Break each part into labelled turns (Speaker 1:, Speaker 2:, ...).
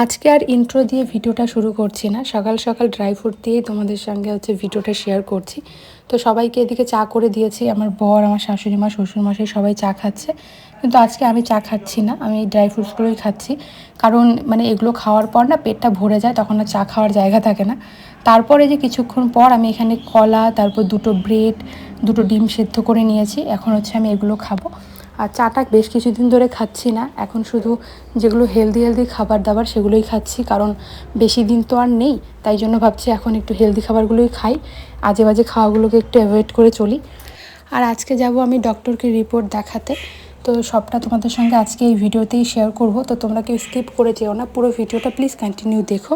Speaker 1: আজকে আর ইন্ট্রো দিয়ে ভিডিওটা শুরু করছি না। সকাল সকাল ড্রাই ফ্রুট দিয়েই তোমাদের সঙ্গে হচ্ছে ভিডিওটা শেয়ার করছি। তো সবাইকে এদিকে চা করে দিয়েছি। আমার বর, আমার শাশুড়ি মা, শ্বশুরমশাই সবাই চা খাচ্ছে। কিন্তু আজকে আমি চা খাচ্ছি না। আমি ড্রাই ফ্রুটসগুলোই খাচ্ছি। কারণ মানে এগুলো খাওয়ার পর না পেটটা ভরে যায়, তখন আর চা খাওয়ার জায়গা থাকে না। তারপরে যে কিছুক্ষণ পর আমি এখানে কলা, তারপর দুটো ব্রেড দুটো ডিম সেদ্ধ করে নিয়েছি। এখন হচ্ছে আমি এগুলো খাব। আর চাটা বেশ কিছুদিন ধরে খাচ্ছি না। এখন শুধু যেগুলো হেলদি হেলদি খাবার দাবার সেগুলোই খাচ্ছি, কারণ বেশি দিন তো আর নেই, তাই জন্য ভাবছি এখন একটু হেলদি খাবারগুলোই খাই। আজে বাজে খাওয়াগুলোকে একটু অ্যাভয়েড করে চলি। আর আজকে যাব আমি ডক্টরকে রিপোর্ট দেখাতে। তো সবটা তোমাদের সঙ্গে আজকে এই ভিডিওতেই শেয়ার করব। তো তোমরা কেউ স্কিপ করে যেও না, পুরো ভিডিওটা প্লিজ কন্টিনিউ দেখো।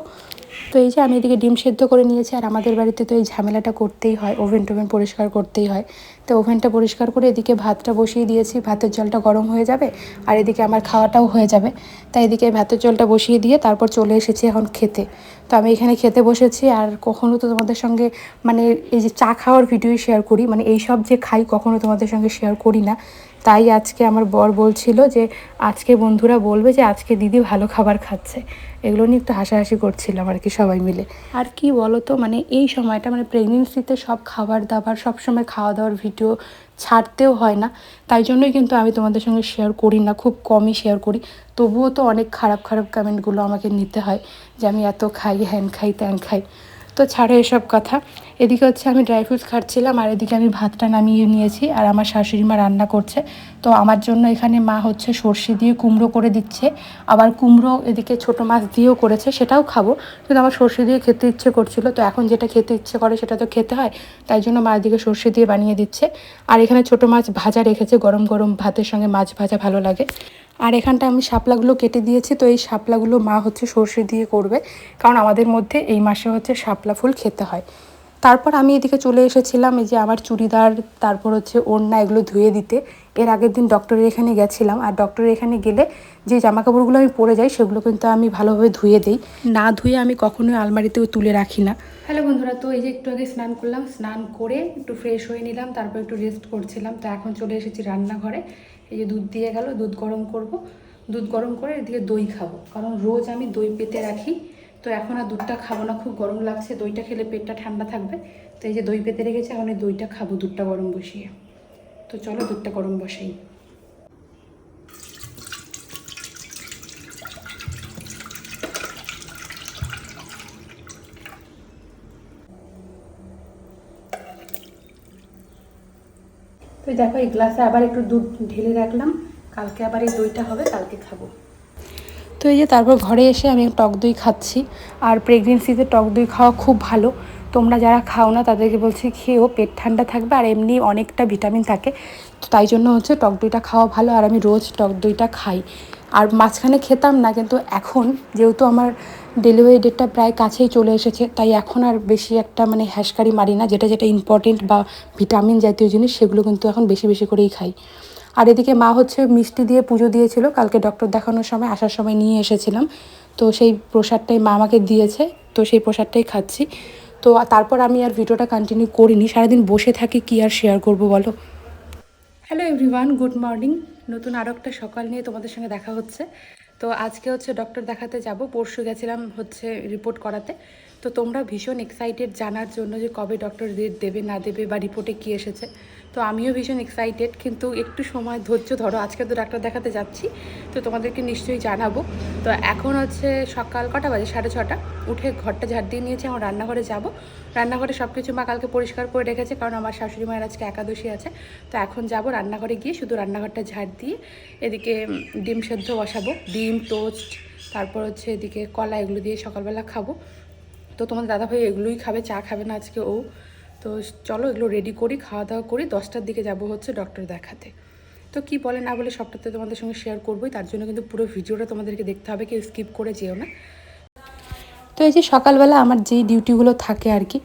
Speaker 1: তো এই যে আমি এদিকে ডিম সেদ্ধ করে নিয়েছি আর আমাদের বাড়িতে তো এই ঝামেলাটা করতেই হয়, ওভেন টোভেন পরিষ্কার করতেই হয়। তো ওভেনটা পরিষ্কার করে এদিকে ভাতটা বসিয়ে দিয়েছি, ভাতের জলটা গরম হয়ে যাবে আর এদিকে আমার খাওয়াটাও হয়ে যাবে। তাই এদিকে ভাতের জলটা বসিয়ে দিয়ে তারপর চলে এসেছি এখন খেতে। তো আমি এখানে খেতে বসেছি আর কখনো তো তোমাদের সঙ্গে মানে এই যে চা খাওয়ার ভিডিওই শেয়ার করি মানে এই সব যে খাই কখনো তোমাদের সঙ্গে শেয়ার করি না। তাই আজকে আমার বর বলছিল যে, আজকে বন্ধুরা বলবে যে, আজকে দিদি ভালো খাবার খাচ্ছে। এগুলো নিয়ে একটু হাসাহাসি করছিলাম আর কি সবাই মিলে। আর কি বলো তো মানে এই সময়টা মানে প্রেগনেন্সিতে সব খাবার দাবার, সব সময় খাওয়া দাওয়ার ভিডিও ছাড়তেও হয় না। তাই জন্যই কিন্তু আমি তোমাদের সঙ্গে শেয়ার করি না, খুব কমই শেয়ার করি। তবুও তো অনেক খারাপ খারাপ কমেন্টগুলো আমাকে নিতে হয় যে, আমি এত খাই, হ্যান খাই, ত্যান খাই। তো ছাড়ো এসব কথা। এদিকে হচ্ছে আমি ড্রাই ফ্রুটস খাচ্ছিলাম, আর এদিকে আমি ভাতটা নামিয়ে নিয়েছি, আর আমার শাশুড়ি মা রান্না করছে। তো আমার জন্য এখানে মা হচ্ছে সর্ষে দিয়ে কুমড়ো করে দিচ্ছে, আবার কুমড়ো এদিকে ছোটো মাছ দিয়েও করেছে, সেটাও খাব। কিন্তু আমার সর্ষে দিয়ে খেতে ইচ্ছে করছিল, তো এখন যেটা খেতে ইচ্ছে করে সেটা তো খেতে হয়, তাই জন্য মা এদিকে সর্ষে দিয়ে বানিয়ে দিচ্ছে। আর এখানে ছোটো মাছ ভাজা রেখেছে, গরম গরম ভাতের সঙ্গে মাছ ভাজা ভালো লাগে। আর এখানটা আমি শাপলাগুলো কেটে দিয়েছি, তো এই শাপলাগুলো মা হচ্ছে সর্ষে দিয়ে করবে, কারণ আমাদের মধ্যে এই মাসে হচ্ছে শাপলা ফুল খেতে হয়। তারপর আমি এদিকে চলে এসেছিলাম, এই যে আমার চুড়িদার, তারপর হচ্ছে ওড়না এগুলো ধুয়ে দিতে। এর আগের দিন ডক্টরের এখানে গেছিলাম, আর ডক্টরের এখানে গেলে যে জামা কাপড়গুলো আমি পরে যাই, সেগুলো কিন্তু আমি ভালোভাবে ধুয়ে দিই। না ধুয়ে আমি কখনোই আলমারিতেও তুলে রাখি না। হ্যালো বন্ধুরা, তো এই যে একটু আগে স্নান করলাম, স্নান করে একটু ফ্রেশ হয়ে নিলাম, তারপর একটু রেস্ট করছিলাম। তো এখন চলে এসেছি রান্নাঘরে। এই যে দুধ দিয়ে গেল, দুধ গরম করব। দুধ গরম করে এদিকে দই খাব। কারণ রোজ আমি দই পেতে রাখি। তো এখন আর দুধটা খাব না, খুব গরম লাগছে, দইটা খেলে পেটটা ঠান্ডা থাকবে। তো এই যে দই পেতে রেখেছে, এখন এই দইটা খাব, দুধটা গরম বসিয়ে। তো চলো দুধটা গরম বসাই। তো দেখো, এই গ্লাসে আবার একটু দুধ ঢেলে রাখলাম। কালকে আবার এই দইটা হবে, কালকে খাব। এই যে তারপর ঘরে এসে আমি টক দই খাচ্ছি। আর প্রেগনেন্সিতে টক দই খাওয়া খুব ভালো। তোমরা যারা খাও না, তাদেরকে বলছি খেয়েও পেট ঠান্ডা থাকবে আর এমনি অনেকটা ভিটামিন থাকে। তো তাই জন্য হচ্ছে টক দইটা খাওয়া ভালো আর আমি রোজ টক দইটা খাই। আর মাঝখানে খেতাম না, কিন্তু এখন যেহেতু আমার ডেলিভারি ডেটটা প্রায় কাছেই চলে এসেছে, তাই এখন আর বেশি একটা মানে হ্যাশকারি মারি না। যেটা যেটা ইম্পর্টেন্ট বা ভিটামিন জাতীয় জিনিস, সেগুলো কিন্তু এখন বেশি বেশি করেই খাই। আর এদিকে মা হচ্ছে মিষ্টি দিয়ে পুজো দিয়েছিল, কালকে ডক্টর দেখানোর সময়, আসার সময় নিয়ে এসেছিলাম। তো সেই প্রসাদটাই মা আমাকে দিয়েছে, তো সেই প্রসাদটাই খাচ্ছি। তো তারপর আমি আর ভিডিওটা কন্টিনিউ করিনি, সারাদিন বসে থাকি কি আর শেয়ার করব বলো? হ্যালো এভরিওয়ান গুড মর্নিং নতুন আরও একটা সকাল নিয়ে তোমাদের সঙ্গে দেখা হচ্ছে। তো আজকে হচ্ছে ডক্টর দেখাতে যাব, পরশু গেছিলাম হচ্ছে রিপোর্ট করাতে। তো তোমরা ভীষণ এক্সাইটেড জানার জন্য যে কবে ডক্টর ডেট দেবে, না দেবে বা রিপোর্টে কী এসেছে। তো আমিও ভীষণ এক্সাইটেড কিন্তু একটু সময় ধৈর্য ধরো। আজকে তো ডাক্তার দেখাতে যাচ্ছি, তো তোমাদেরকে নিশ্চয়ই জানাব। তো এখন হচ্ছে সকাল কটা বাজে? সাড়ে ছটা। উঠে ঘরটা ঝাড় দিয়ে নিয়েছে আমার রান্নাঘরে যাব। রান্নাঘরে সব কিছু মা কালকে পরিষ্কার করে রেখেছে, কারণ আমার শাশুড়ি মায়ের আজকে একাদশী আছে। তো এখন যাব রান্নাঘরে গিয়ে শুধু রান্নাঘরটা ঝাড় দিয়ে এদিকে ডিম সেদ্ধ বসাবো। ডিম টোস্ট তারপর হচ্ছে এদিকে কলা এগুলো দিয়ে সকালবেলা খাব। তো তোমাদের দাদাভাই এগুলোই খাবে, চা খাবে না আজকে ও। তো চলো এগুলো রেডি করি খাওয়া দাওয়া করি। দশটার দিকে যাব হচ্ছে ডক্টর দেখাতে। তো কি বলে না বলে সবটাতে তোমাদের সঙ্গে শেয়ার করবোই। তার জন্য কিন্তু পুরো ভিডিওটা তোমাদেরকে দেখতে হবে, কেউ স্কিপ করে যেও না। তো এই যে সকালবেলা আমার যেই ডিউটিগুলো থাকে আর কি,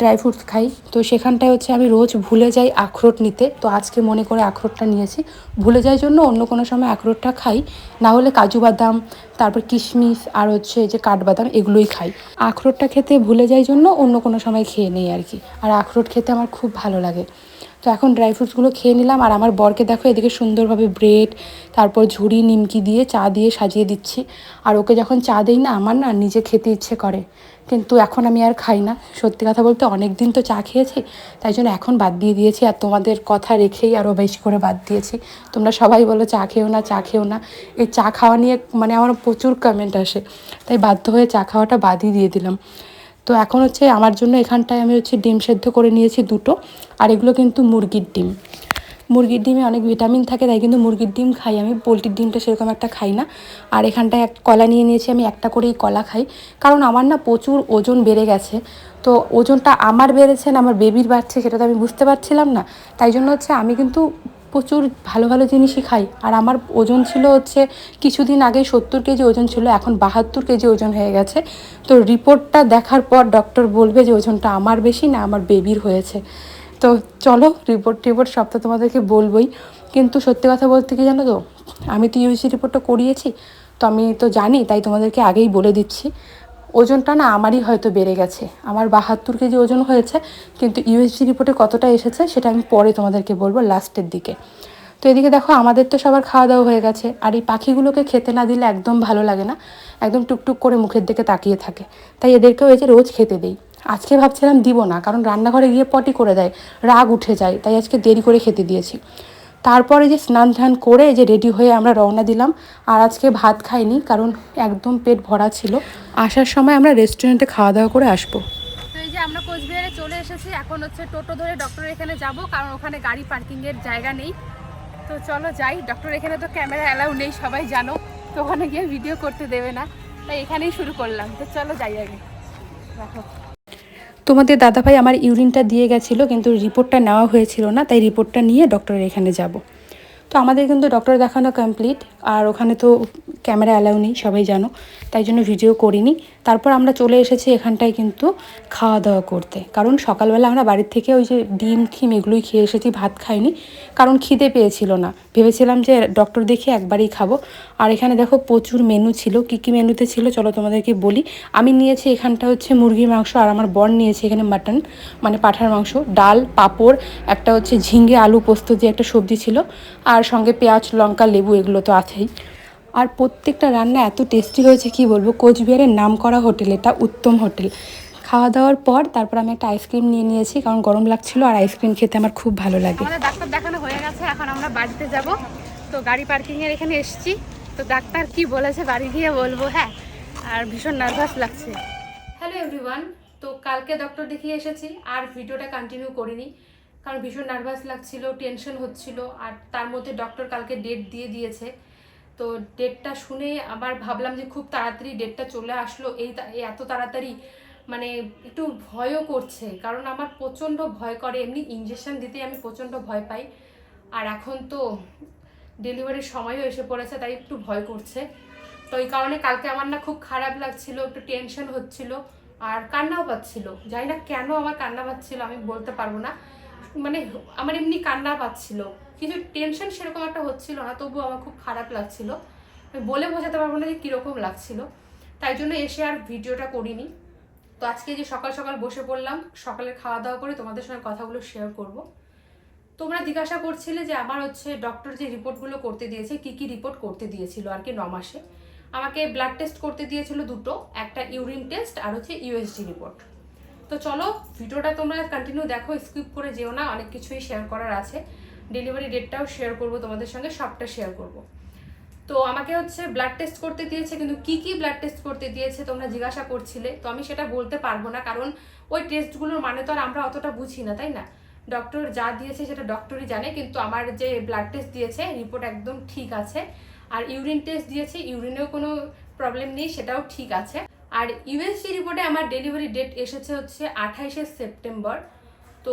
Speaker 1: ড্রাই ফ্রুটস খাই, তো সেখানটায় হচ্ছে আমি রোজ ভুলে যাই আখরোট নিতে। তো আজকে মনে করে আখরোটটা নিয়েছি। ভুলে যাই জন্য অন্য কোনো সময় আখরোটটা খাই, না হলে কাজু বাদাম, তারপর কিশমিশ আর হচ্ছে যে কাঠবাদাম এগুলোই খাই। আখরোটটা খেতে ভুলে যাই জন্য অন্য কোনো সময় খেয়ে নেই আর কি। আর আখরোট খেতে আমার খুব ভালো লাগে। তো এখন ড্রাই ফ্রুটসগুলো খেয়ে নিলাম। আর আমার বরকে দেখো এদিকে সুন্দরভাবে ব্রেড তারপর ঝুড়ি, নিমকি দিয়ে চা দিয়ে সাজিয়ে দিচ্ছি। আর ওকে যখন চা দিই না, আমার না নিজে খেতে ইচ্ছে করে। কিন্তু এখন আমি আর খাই না। সত্যি কথা বলতে অনেক দিন তো চা খেয়েছি, তাই জন্য এখন বাদ দিয়ে দিয়েছি। আর তোমাদের কথা রেখেই আরও বেশি করে বাদ দিয়েছি। তোমরা সবাই বলো চা খেও না, চা খেও না। এই চা খাওয়া নিয়ে মানে আমার প্রচুর কমেন্ট আসে। তাই বাধ্য হয়ে চা খাওয়াটা বাদই দিয়ে দিলাম। তো এখন হচ্ছে আমার জন্য এখানটায় আমি হচ্ছে ডিম সেদ্ধ করে নিয়েছি দুটো, আর এগুলো কিন্তু মুরগির ডিম। মুরগির ডিমে অনেক ভিটামিন থাকে, তাই কিন্তু মুরগির ডিম খাই। আমি পোলট্রির ডিমটা সেরকম একটা খাই না। আর এখানটায় এক কলা নিয়ে নিয়েছি, আমি একটা করেই কলা খাই। কারণ আমার না প্রচুর ওজন বেড়ে গেছে। তো ওজনটা আমার বেড়েছে না, আমার বেবির বাড়ছে, সেটা তো আমি বুঝতে পারছিলাম না। তাই জন্য হচ্ছে আমি কিন্তু প্রচুর ভালো ভালো জিনিসই খাই। আর আমার ওজন ছিল হচ্ছে কিছুদিন আগে সত্তর কেজি ওজন ছিল, এখন বাহাত্তর কেজি ওজন হয়ে গেছে। তো রিপোর্টটা দেখার পর ডক্টর বলবে যে ওজনটা আমার বেশি না আমার বেবির হয়েছে। তো চলো রিপোর্ট টিপোর্ট সব তো তোমাদেরকে বলবোই। কিন্তু সত্যি কথা বলতে কি জানো তো? আমি তো ইউসি রিপোর্টটা করিয়েছি, তো আমি তো জানি, তাই তোমাদেরকে আগেই বলে দিচ্ছি। ওজনটা না আমারই হয়তো বেড়ে গেছে। আমার বাহাত্তর কেজি ওজন হয়েছে, কিন্তু ইউএসজি রিপোর্টে কতটা এসেছে সেটা আমি পরে তোমাদেরকে বলব লাস্টের দিকে। তো এদিকে দেখো, আমাদের তো সবার খাওয়া দাওয়া হয়ে গেছে, আর এই পাখিগুলোকে খেতে না দিলে একদম ভালো লাগে না, একদম টুকটুক করে মুখের দিকে তাকিয়ে থাকে। তাই এদেরকেও এই যে রোজ খেতে দিই। আজকে ভাবছিলাম দিব না, কারণ রান্নাঘরে গিয়ে পটি করে দেয়, রাগ উঠে যায়, তাই আজকে দেরি করে খেতে দিয়েছি। তারপরে যে স্নান ধান করে যে রেডি হয়ে আমরা রওনা দিলাম, আর আজকে ভাত খাইনি, কারণ একদম পেট ভরা ছিল। আসার সময় আমরা রেস্টুরেন্টে খাওয়া দাওয়া করে আসব।
Speaker 2: তো এই যে আমরা কোচবিহারে চলে এসেছি এখন হচ্ছে টোটো ধরে ডক্টরের এখানে যাব কারণ ওখানে গাড়ি পার্কিংয়ের জায়গা নেই। তো চলো যাই ডক্টর এখানে তো ক্যামেরা অ্যালাউ নেই সবাই জানো তো ওখানে গিয়ে ভিডিও করতে দেবে না। তাই এখানেই শুরু করলাম তো চলো যাই আগে। রাখো।
Speaker 1: তোমাদের দাদাভাই আমার ইউরিনটা দিয়ে গেছিল কিন্তু রিপোর্টটা নেওয়া হয়েছিল না তাই রিপোর্টটা নিয়ে ডক্টরের এখানে যাব। তো আমাদের কিন্তু ডক্টর দেখানো কমপ্লিট আর ওখানে তো ক্যামেরা অ্যালাউ নেই, সবাই জানো। তাই জন্য ভিডিও করিনি। তারপর আমরা চলে এসেছি এখানটায় কিন্তু খাওয়া দাওয়া করতে। কারণ সকালবেলা আমরা বাড়ির থেকে ওই যে ডিম ঠিম এগুলোই খেয়ে এসেছি, ভাত খাইনি। কারণ খিদে পেয়েছিল না। ভেবেছিলাম যে ডক্টর দেখে একবারই খাব। আর এখানে দেখো প্রচুর মেনু ছিল। কী কী মেনুতে ছিল চলো তোমাদেরকে বলি। আমি নিয়েছি এখানটা হচ্ছে মুরগির মাংস আর আমার বর নিয়েছে এখানে মাটন মানে পাঠার মাংস, ডাল, পাঁপড়, একটা হচ্ছে ঝিঙ্গে আলু পোস্ত দিয়ে একটা সবজি ছিল। আর সঙ্গে পেঁয়াজ, লঙ্কা, লেবু এগুলো তো আছেই আর প্রত্যেকটা রান্না এত টেস্টি হয়েছে কি বলব? কোচবিহারের নাম করা হোটেল এটা উত্তম হোটেল। খাওয়া দাওয়ার পর তারপর আমি একটা আইসক্রিম নিয়ে নিয়েছি কারণ গরম লাগছিল আর আইসক্রিম খেতে আমার খুব ভালো লাগে।
Speaker 2: ডাক্তার দেখানো হয়ে গেছে এখন আমরা বাড়িতে যাব। তো গাড়ি পার্কিংয়ের এখানে এসেছি। তো ডাক্তার কি বলেছে বাড়ি গিয়ে বলব হ্যাঁ। আর ভীষণ নার্ভাস লাগছে।
Speaker 1: হ্যালো এভরিওয়ান তো কালকে ডক্টর দেখিয়ে এসেছি আর ভিডিওটা কন্টিনিউ করিনি কারণ ভীষণ নার্ভাস লাগছিল টেনশন হচ্ছিল আর তার মধ্যে ডক্টর কালকে ডেট দিয়ে দিয়েছে। তো ডেটটা শুনে আবার ভাবলাম যে খুব তাড়াতাড়ি ডেটটা চলে আসলো। এই এত তাড়াতাড়ি মানে একটু ভয়ও করছে। কারণ আমার প্রচণ্ড ভয় করে। এমনি ইঞ্জেকশন দিতে আমি প্রচণ্ড ভয় পাই। আর এখন তো ডেলিভারির সময়ও এসে পড়েছে, তাই একটু ভয় করছে। তো এই কারণে কালকে আমার না খুব খারাপ লাগছিল, একটু টেনশন হচ্ছিল আর কান্নাও পাচ্ছিল। জানি না কেন আমার কান্না পাচ্ছিল, আমি বলতে পারব না। মানে আমার এমনি কান্না পাচ্ছিল। কিছু টেনশন সেরকম একটা হচ্ছিল না, তবুও আমার খুব খারাপ লাগছিল। বলে বোঝাতে পারব না যে কীরকম লাগছিল। তাই জন্য এসে আর ভিডিওটা করিনি। তো আজকে যে সকাল সকাল বসে পড়লাম সকালে খাওয়া দাওয়া করে তোমাদের সঙ্গে কথাগুলো শেয়ার করব। তোমরা জিজ্ঞাসা করছিলে যে আমার হচ্ছে ডক্টর যে রিপোর্টগুলো করতে দিয়েছে, কি কি রিপোর্ট করতে দিয়েছিল আর কি ন মাসে। আমাকে ব্লাড টেস্ট করতে দিয়েছিল দুটো, একটা ইউরিন টেস্ট আর হচ্ছে ইউএসজি রিপোর্ট তো চলো, ভিডিওটা তোমরা কন্টিনিউ দেখো স্কিপ করে যেও না, অনেক কিছুই শেয়ার করার আছে। ডেলিভারি ডেটটাও শেয়ার করব, তোমাদের সঙ্গে সবটা শেয়ার করব। তো আমাকে হচ্ছে ব্লাড টেস্ট করতে দিয়েছে, কিন্তু কি কি ব্লাড টেস্ট করতে দিয়েছে তোমরা জিজ্ঞাসা করছিলে, তো আমি সেটা বলতে পারব না, কারণ ওই টেস্টগুলোর মানে তো আর আমরা অতটা বুঝি না, তাই না? ডক্টর যা দিয়েছে সেটা ডক্টরই জানে, কিন্তু আমার যে ব্লাড টেস্ট দিয়েছে রিপোর্ট একদম ঠিক আছে। আর ইউরিন টেস্ট দিয়েছে ইউরিনেও কোনো প্রবলেম নেই, সেটাও ঠিক আছে। আর ইউএসজি রিপোর্টে আমার ডেলিভারি ডেট এসেছে হচ্ছে আঠাইশে সেপ্টেম্বর তো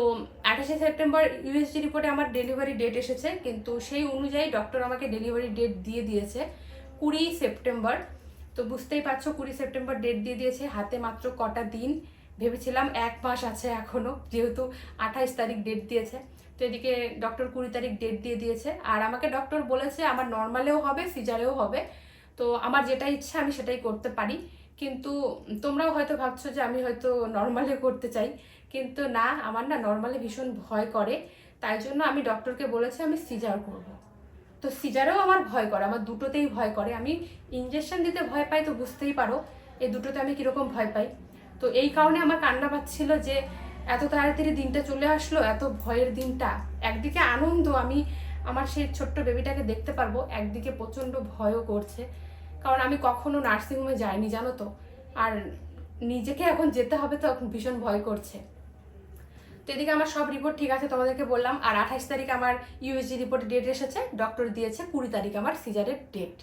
Speaker 1: আঠাশে সেপ্টেম্বর ইউএসজি রিপোর্টে আমার ডেলিভারি ডেট এসেছে, কিন্তু সেই অনুযায়ী ডক্টর আমাকে ডেলিভারি ডেট দিয়ে দিয়েছে কুড়ি সেপ্টেম্বর। তো বুঝতেই পারছ, কুড়ি সেপ্টেম্বর ডেট দিয়ে দিয়েছে, হাতে মাত্র কটা দিন। ভেবেছিলাম এক মাস আছে এখনও, যেহেতু আঠাইশ তারিখ ডেট দিয়েছে। তো এদিকে ডক্টর কুড়ি তারিখ ডেট দিয়ে দিয়েছে। আর আমাকে ডক্টর বলেছে আমার নর্মালেও হবে সিজারেও হবে। তো আমার যেটা ইচ্ছা আমি সেটাই করতে পারি। কিন্তু তোমরাও হয়তো ভাবছ যে আমি হয়তো নর্মালে করতে চাই। কিন্তু না, আমার না নর্মালি ভীষণ ভয় করে। তাই জন্য আমি ডক্টরকে বলেছি আমি সিজার করব। তো সিজারেও আমার ভয় করে, আমার দুটোতেই ভয় করে। আমি ইঞ্জেকশন দিতে ভয় পাই তো বুঝতেই পারো, এই দুটোতে আমি কীরকম ভয় পাই। তো এই কারণে আমার কান্না পাচ্ছিল যে, এত তাড়াতাড়ি দিনটা চলে আসলো, এত ভয়ের দিনটা। একদিকে আনন্দ, আমি আমার সেই ছোট্ট বেবিটাকে দেখতে পারব, একদিকে প্রচণ্ড ভয়ও করছে। কারণ আমি কখনো নার্সিংহোমে যাইনি, জানো তো? আর নিজেকে এখন যেতে হবে তো ভীষণ ভয় করছে। এদিকে আমার সব রিপোর্ট ঠিক আছে তোমাদেরকে বললাম। আর আঠাশ তারিখ আমার ইউএসজি রিপোর্ট ডেট এসেছে। ডক্টর দিয়েছে কুড়ি তারিখ আমার সিজারের ডেট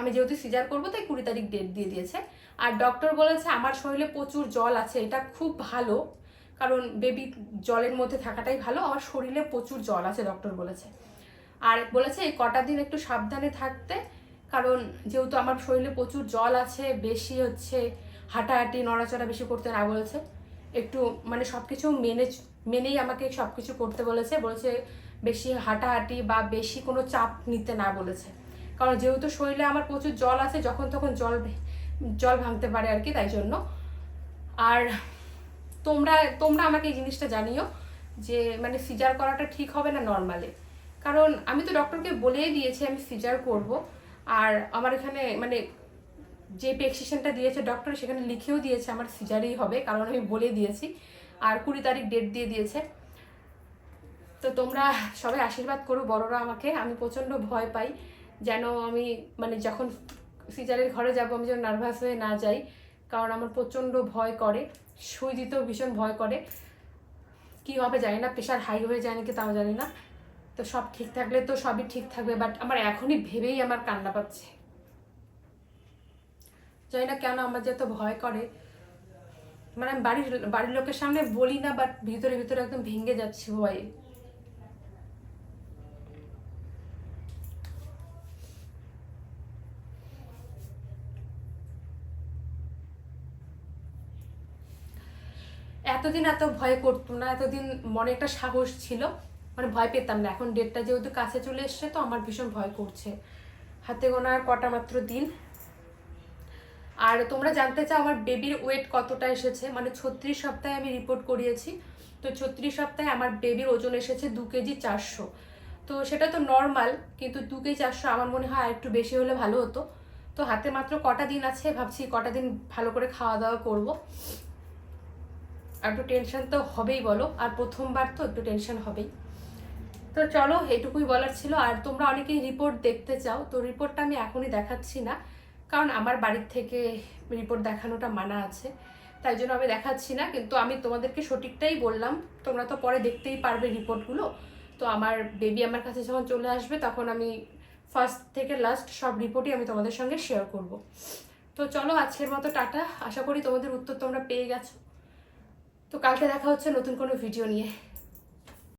Speaker 1: আমি যেহেতু সিজার করব, তাই কুড়ি তারিখ ডেট দিয়ে দিয়েছে। আর ডক্টর বলেছে আমার শরীরে প্রচুর জল আছে, এটা খুব ভালো। কারণ বেবি জলের মধ্যে থাকাটাই ভালো, আমার শরীরে প্রচুর জল আছে ডক্টর বলেছে। আর বলেছে এই কটা দিন একটু সাবধানে থাকতে, কারণ যেহেতু আমার শরীরে প্রচুর জল আছে, বেশি হচ্ছে, হাঁটাহাঁটি, নড়াচড়া বেশি করতে না বলেছে। একটু মানে সব কিছু মেনে, মেনেই আমাকে সব কিছু করতে বলেছে। বলেছে বেশি হাঁটাহাঁটি বা বেশি কোনো চাপ নিতে না বলেছে। কারণ যেহেতু শরীরে আমার প্রচুর জল আছে, যখন তখন জল জল ভাঙতে পারে আর কি, তাই জন্য। আর তোমরা তোমরা আমাকে এই জিনিসটা জানিও যে মানে সিজার করাটা ঠিক হবে না নর্মালে কারণ আমি তো ডক্টরকে বলেই দিয়েছি আমি সিজার করব। আর আমার এখানে মানে যে প্রেসক্রিপশনটা দিয়েছে ডক্টর সেখানে লিখেও দিয়েছে আমার সিজারই হবে, কারণ আমি বলে দিয়েছি। আর কুড়ি তারিখ ডেট দিয়ে দিয়েছে। তো তোমরা সবাই আশীর্বাদ করো বড়রা আমাকে, আমি প্রচণ্ড ভয় পাই। যেন আমি মানে যখন সিজারের ঘরে যাব, আমি যেন নার্ভাস হয়ে না যাই, কারণ আমার প্রচণ্ড ভয় করে। সুই দিতেও ভীষণ ভয় করে। কি হবে জানি না প্রেশার হাই হয়ে যায় নাকি তাও জানি না। তো সব ঠিক থাকলে তো সবই ঠিক থাকবে বাট আমার এখনই ভেবেই আমার কান্না পাচ্ছে। জানি না কেন আমার যে এত ভয় করে? মানে আমি বাড়ির বাড়ির লোকের সামনে বলি না বাট ভিতরে ভিতরে একদম ভেঙে যাচ্ছি ভয়ে। এতদিন এত ভয় করতো না, এতদিন মনে একটা সাহস ছিল মানে ভয় পেতাম না। এখন ডেটটা যেহেতু কাছে চলে এসছে, তো আমার ভীষণ ভয় করছে। হাতে গোনার কটা মাত্র দিন। আর তোমরা জানতে চাও আমার বেবির ওয়েট কতটা এসেছে মানে ছত্রিশ সপ্তাহে আমি রিপোর্ট করিয়েছি, তো ছত্রিশ সপ্তাহে আমার বেবির ওজন এসেছে দু কেজি চারশো। তো সেটা তো নর্মাল কিন্তু দু কেজি চারশো আমার মনে হয় একটু বেশি হলে ভালো হতো। তো হাতে মাত্র কটা দিন আছে, ভাবছি কটা দিন ভালো করে খাওয়া দাওয়া করব। আর একটু টেনশন তো হবেই বলো, আর প্রথমবার তো একটু টেনশন হবেই। তো চলো এটুকুই বলার ছিল। আর তোমরা অনেকেই রিপোর্ট দেখতে চাও, তো রিপোর্টটা আমি এখনই দেখাচ্ছি না। কারণ আমার বাড়ির থেকে রিপোর্ট দেখানোটা মানা আছে, তাই জন্য আমি দেখাচ্ছি না, কিন্তু আমি তোমাদেরকে সঠিকটাই বললাম, তোমরা তো পরে দেখতেই পারবে রিপোর্টগুলো তো আমার বেবি আমার কাছে যখন চলে আসবে, তখন আমি ফার্স্ট থেকে লাস্ট সব রিপোর্টই আমি তোমাদের সঙ্গে শেয়ার করব। তো চলো, আজকের মতো টাটা। আশা করি তোমাদের উত্তর তোমরা পেয়ে গেছো। তো কালকে দেখা হচ্ছে নতুন কোনো ভিডিও নিয়ে।